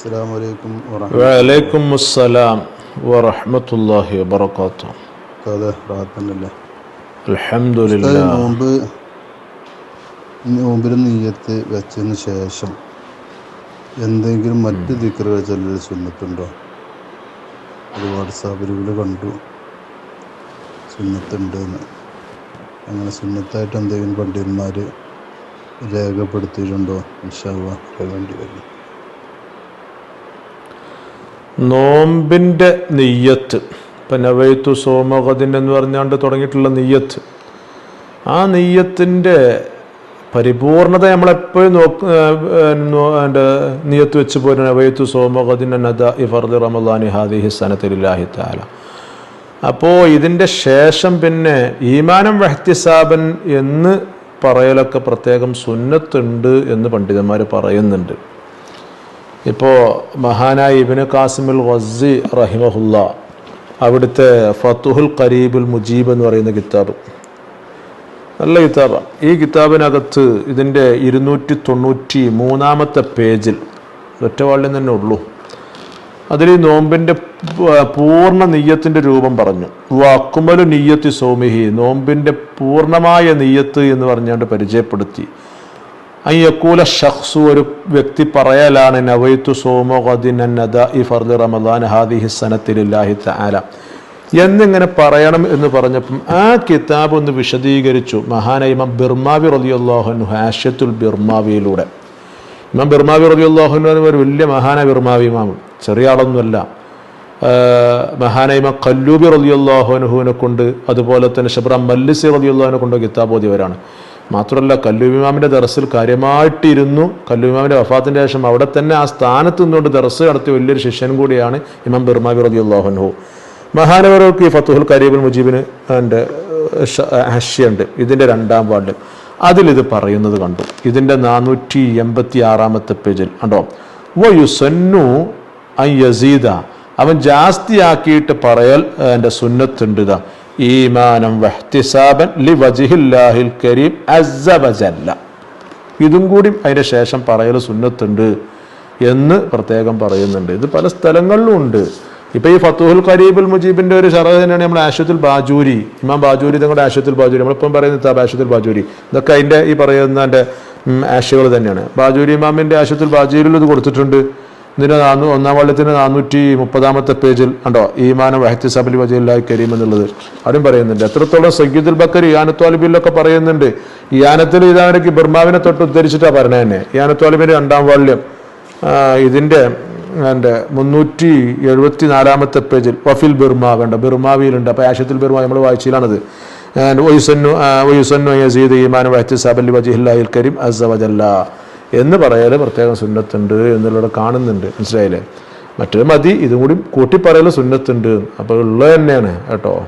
വലൈക്കും അസ്സലാം വറഹ്മത്തുള്ളാഹി വബറകാതുഹു. അതെ പ്രാർത്ഥനല്ലേ അൽഹംദുലില്ലാഹ്. നോമ്പ് നോമ്പിന് നീയത്ത് വെച്ചതിന് ശേഷം എന്തെങ്കിലും മറ്റ് ദിക്കറുകൾ ചില സുന്നത്തുണ്ടോ? അത് വാട്സാപ്പിലൂടെ കണ്ടു. സുന്നത്തുണ്ട് എന്ന് അങ്ങനെ സുന്നത്തായിട്ട് എന്തെങ്കിലും പണ്ഡിതന്മാർ രേഖപ്പെടുത്തിയിട്ടുണ്ടോ? ഇൻഷാള്ള വേണ്ടി വരും. നോമ്പിന്റെ നെയ്യത്ത്. ഇപ്പം നവൈത്തു സോമഗതിൻ എന്ന് പറഞ്ഞാണ്ട് തുടങ്ങിയിട്ടുള്ള നെയ്യത്ത്. ആ നെയ്യത്തിന്റെ പരിപൂർണത നമ്മളെപ്പോഴും നോക്ക് എന്റെ നിയത്ത് വെച്ച് പോരുന്ന നവൈത്തു സോമകദിൻ നദ ഇഫർദ് റമദാനി ഹാദിഹി സനത്തിലാഹി താല അപ്പോൾ ഇതിന്റെ ശേഷം പിന്നെ ഈമാനം വഹ്തിസാബൻ എന്ന് പറയലൊക്കെ പ്രത്യേകം സുന്നത്തുണ്ട് എന്ന് പണ്ഡിതന്മാർ പറയുന്നുണ്ട്. ഇപ്പോൾ മഹാനായ ഇബിന് കാസിമുൽ വസി റഹിമഹുല്ല അവിടുത്തെ ഫത്തുഹുൽ കരീബുൽ മുജീബ് എന്ന് പറയുന്ന കിതാബ്. നല്ല കിതാബാണ് ഈ കിതാബിനകത്ത് ഇതിന്റെ ഇരുന്നൂറ്റി തൊണ്ണൂറ്റി മൂന്നാമത്തെ പേജിൽ ഒറ്റവാളിൽ തന്നെ ഉള്ളൂ അതിൽ നോമ്പിന്റെ പൂർണ നെയ്യത്തിന്റെ രൂപം പറഞ്ഞു. വാക്കുമലു നെയ്യത്തി സോമിഹി നോമ്പിന്റെ പൂർണമായ നെയ്യത്ത് എന്ന് പറഞ്ഞുകൊണ്ട് പരിചയപ്പെടുത്തി. അയ്യക്കൂല ഷഖ്സു ഒരു വ്യക്തി പറയലാണ് നവൈത്തു സോമോ ഖദിൻ അന്നദ ഈ ഫർദ് റമദാൻ ഹാദിഹി സനത്തിലില്ലാഹി തആല. എന്നിങ്ങനെ പറയണം എന്ന് പറഞ്ഞപ്പം ആ കിതാബ് ഒന്ന് വിശദീകരിച്ചു. മഹാനൈമം ബിർമാവി റളിയല്ലാഹു ഹാഷ്യത്തുൽ ബിർമാവിയിലൂടെ. ഇമാം ബിർമാവി അൻഹു ഒരു വലിയ മഹാന ബിർമാവി ഇമാം ചെറിയ ആളൊന്നുമല്ല. മഹാനൈമ കല്ലൂബി റളിയല്ലാഹു അൻഹുവിനെ കൊണ്ട് അതുപോലെ തന്നെ ഷബ്ര മല്ലിസി റളിയല്ലാഹുവിനെ കൊണ്ട് കിതാബ് ഓതിയവരാണ്. മാത്രമല്ല കല്ലുവിമാമിന്റെ ദർസിൽ കാര്യമായിട്ടിരുന്നു. കല്ലുവിമാമിന്റെ വഫാത്തിന്റെ ശേഷം അവിടെ തന്നെ ആ സ്ഥാനത്ത് നിന്നുകൊണ്ട് ദർസ് നടത്തിയ വലിയൊരു ശിഷ്യൻ കൂടിയാണ് ഇമാം ബിർമാവി റളിയല്ലാഹു അൻഹു. മഹാനവർക്ക് ഈ ഫത്തുഹുൽ കരീബുൽ മുജീബിന് എന്റെ ഹഷ്യുണ്ട്. ഇതിന്റെ രണ്ടാം വാർഡ് അതിലിത് പറയുന്നത് കണ്ടു. ഇതിന്റെ നാനൂറ്റി എൺപത്തി ആറാമത്തെ പേജിൽ കണ്ടോ? വ യുസന്നു അൻ യസീദ. അവൻ ജാസ്തിയാക്കിയിട്ട് പറയൽ എന്റെ സുന്നത്തുണ്ട് ഇതാ. ഈമാനം വഹ്തിസാബൻ ലി വജിഹില്ലാഹിൽ കരീം അസ്സ വജല്ല ഇതും കൂടി അതിന്റെ ശേഷം പറയൽ സുന്നത്തുണ്ട് എന്ന് പ്രത്യേകം പറയുന്നുണ്ട്. ഇത് പല സ്ഥലങ്ങളിലും ഉണ്ട്. ഇപ്പൊ ഈ ഫത്തുഹുൽ കരീബുൽ മുജീബിന്റെ ഒരു ഷറ തന്നെയാണ് നമ്മൾ ആശുത്തിൽ ബാജൂരി. ഇമാം ബാജൂരി തങ്ങളുടെ ആശുത്തിൽ ബാജൂരി. നമ്മളിപ്പം പറയുന്ന താബ് ആശുത്തിൽ ബാജൂരി. ഇതൊക്കെ അതിന്റെ ഈ പറയുന്ന എന്റെ ആഷകൾ തന്നെയാണ്. ബാജൂരി ഇമാമിന്റെ ആശുത്തിൽ ബാജൂരിൽ ഇത് കൊടുത്തിട്ടുണ്ട്. ഇതിന്റെ നാനൂ ഒന്നാം വള്ളത്തിന് നാനൂറ്റി മുപ്പതാമത്തെ പേജിൽ കണ്ടോ ഈമാനം വഹത്തി സബലി വജയില്ലായി കരീം എന്നുള്ളത്. അവരും പറയുന്നുണ്ട് എത്രത്തോളം സയ്യിദുൽ ബക്കർ ഇയാനത്വാലിബിലൊക്കെ പറയുന്നുണ്ട്. ഇയാനത്തിൽ ഇതാവനക്ക് ബർമാവിനെ തൊട്ട് ഉദ്ധരിച്ചിട്ടാണ് പറഞ്ഞത് തന്നെ യാനത്തോലിബിന്റെ രണ്ടാം വാള്യം ഇതിന്റെ എന്റെ മുന്നൂറ്റി എഴുപത്തി നാലാമത്തെ പേജിൽ വഫിൽ ബിർമാവ് ഉണ്ട് ബിർമാവിയിലുണ്ട്. അപ്പോൾ ആശത്തിൽ ബിർമാവ് നമ്മൾ വായിച്ചിലാണത്. ഓയുസന്നു വയുസന്നു യസീദ് ഈമാൻ വഹത്തി സബലി വജിഹില്ലാഹിൽ കരീം അസവജല്ല എന്ന് പറയൽ പ്രത്യേകം സുന്നത്തുണ്ട് എന്നുള്ളത് കാണുന്നുണ്ട്. മനസ്സിലായില്ലേ? മറ്റൊരു മതി ഇതും കൂടി കൂട്ടിപ്പറയൽ സുന്നത്തുണ്ട്. അപ്പോൾ ഉള്ളത് തന്നെയാണ് കേട്ടോ.